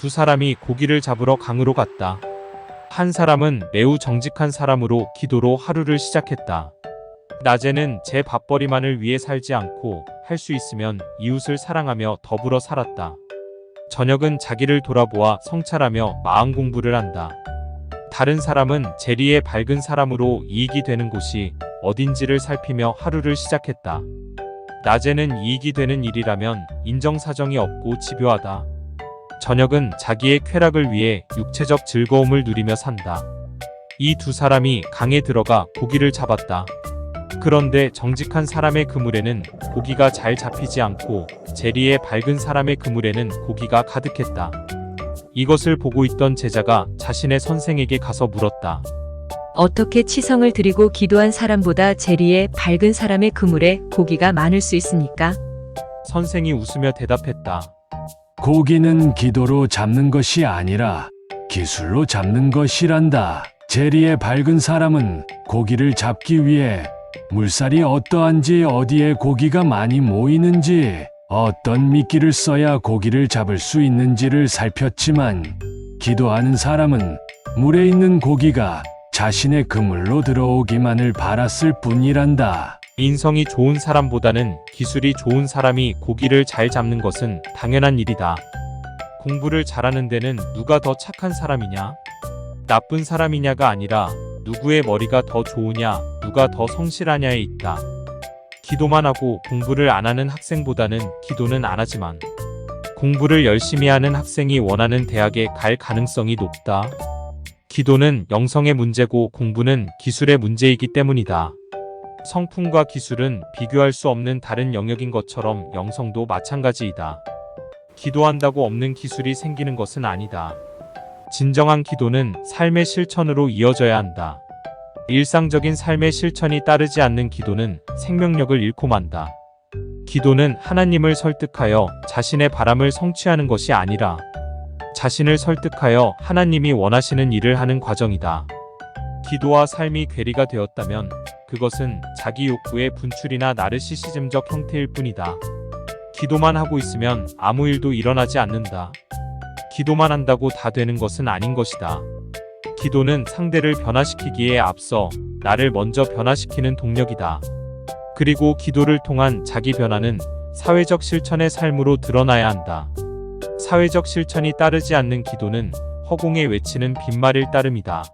두 사람이 고기를 잡으러 강으로 갔다. 한 사람은 매우 정직한 사람으로 기도로 하루를 시작했다. 낮에는 제 밥벌이만을 위해 살지 않고 할 수 있으면 이웃을 사랑하며 더불어 살았다. 저녁은 자기를 돌아보아 성찰하며 마음 공부를 한다. 다른 사람은 재리의 밝은 사람으로 이익이 되는 곳이 어딘지를 살피며 하루를 시작했다. 낮에는 이익이 되는 일이라면 인정사정이 없고 집요하다. 저녁은 자기의 쾌락을 위해 육체적 즐거움을 누리며 산다. 이 두 사람이 강에 들어가 고기를 잡았다. 그런데 정직한 사람의 그물에는 고기가 잘 잡히지 않고 재리의 밝은 사람의 그물에는 고기가 가득했다. 이것을 보고 있던 제자가 자신의 선생에게 가서 물었다. 어떻게 치성을 드리고 기도한 사람보다 재리의 밝은 사람의 그물에 고기가 많을 수 있습니까? 선생이 웃으며 대답했다. 고기는 기도로 잡는 것이 아니라 기술로 잡는 것이란다. 재리의 밝은 사람은 고기를 잡기 위해 물살이 어떠한지 어디에 고기가 많이 모이는지 어떤 미끼를 써야 고기를 잡을 수 있는지를 살폈지만 기도하는 사람은 물에 있는 고기가 자신의 그물로 들어오기만을 바랐을 뿐이란다. 인성이 좋은 사람보다는 기술이 좋은 사람이 고기를 잘 잡는 것은 당연한 일이다. 공부를 잘하는 데는 누가 더 착한 사람이냐? 나쁜 사람이냐가 아니라 누구의 머리가 더 좋으냐, 누가 더 성실하냐에 있다. 기도만 하고 공부를 안 하는 학생보다는 기도는 안 하지만 공부를 열심히 하는 학생이 원하는 대학에 갈 가능성이 높다. 기도는 영성의 문제고 공부는 기술의 문제이기 때문이다. 성품과 기술은 비교할 수 없는 다른 영역인 것처럼 영성도 마찬가지이다. 기도한다고 없는 기술이 생기는 것은 아니다. 진정한 기도는 삶의 실천으로 이어져야 한다. 일상적인 삶의 실천이 따르지 않는 기도는 생명력을 잃고 만다. 기도는 하나님을 설득하여 자신의 바람을 성취하는 것이 아니라 자신을 설득하여 하나님이 원하시는 일을 하는 과정이다. 기도와 삶이 괴리가 되었다면 그것은 자기 욕구의 분출이나 나르시시즘적 형태일 뿐이다. 기도만 하고 있으면 아무 일도 일어나지 않는다. 기도만 한다고 다 되는 것은 아닌 것이다. 기도는 상대를 변화시키기에 앞서 나를 먼저 변화시키는 동력이다. 그리고 기도를 통한 자기 변화는 사회적 실천의 삶으로 드러나야 한다. 사회적 실천이 따르지 않는 기도는 허공에 외치는 빈말일 따름이다.